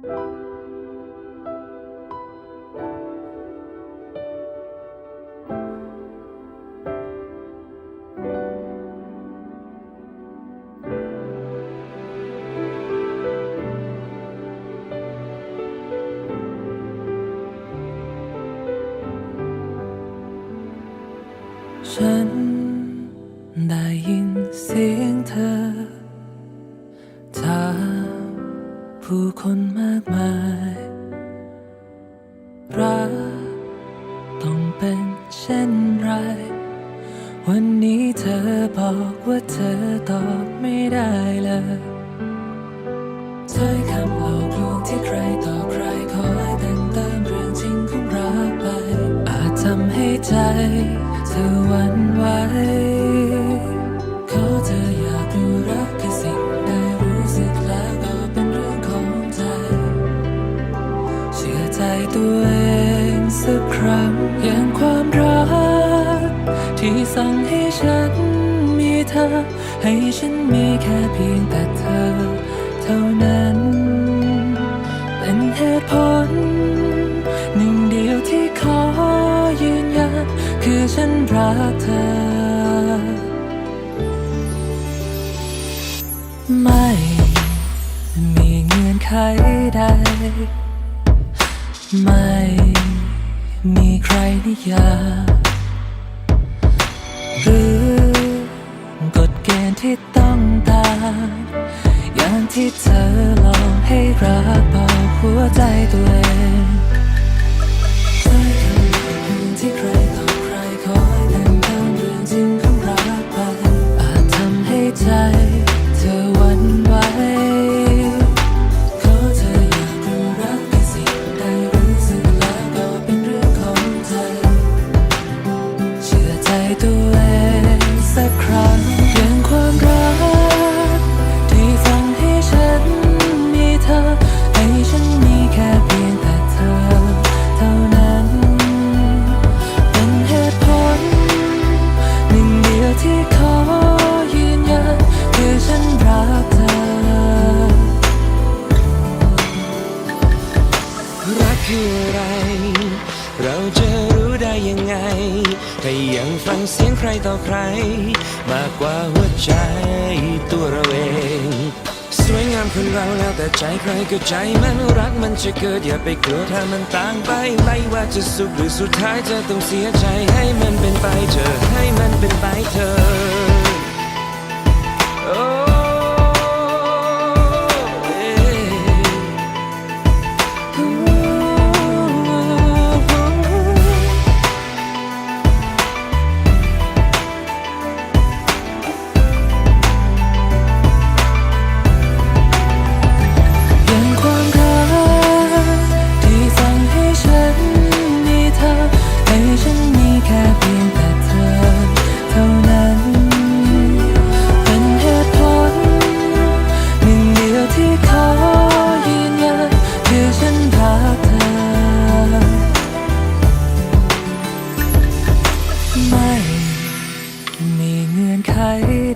ฉันได้ยินเสียงเธอถาม ผู้คนมากมาย รักต้องเป็นเช่นไร วันนี้เธอบอกว่าเธอตอบไม่ได้เลยใช้คำหลอกลวงที่ใครต่อใครขอให้แต่งเติมเรื่องจริงของรักไป อาจทำให้ใจ ใจตัวเองสักครั้งอย่างความรัก ที่สั่งให้ฉันมีเธอ ให้ฉันมีแค่เพียงแต่เธอ เท่านั้น เป็นเหตุผล หนึ่งเดียวที่ขอยืนยัน คือฉันรักเธอ ไม่มีเงื่อนไขใด ไม่มีใครนิยามหรือกฎเกณฑ์ที่ต้องตามอย่างที่เธอลองให้รักบอกหัวใจตัวเอง ตัวเองสักครั้งอย่างความรัก ที่สั่งให้ฉันมีเธอ ให้ฉันมีแค่เพียงแต่เธอ เท่านั้น เป็นเหตุผล หนึ่งเดียวที่ขอยืนยันคือฉันรักเธอ รักคืออะไร เราจะรู้ได้ยังไง ถ้ายังฟังเสียงใครต่อใคร มากกว่าหัวใจตัวเราเอง สวยงามคนเราแล้วแต่ใจใครก็ใจมันรักมันจะเกิดอย่าไปกลัวถ้ามันต่างไป ไม่ว่าจะสุขหรือสุดท้ายจะต้องเสียใจให้มันเป็นไปเถอะให้มันเป็นไปเถอ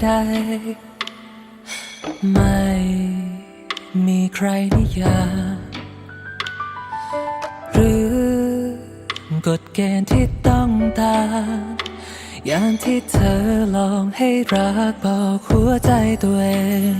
ใด ไม่มีใครนิยามหรือกฎเกณฑ์ที่ต้องตามอย่างที่เธอลองให้รักบอกหัวใจตัวเอง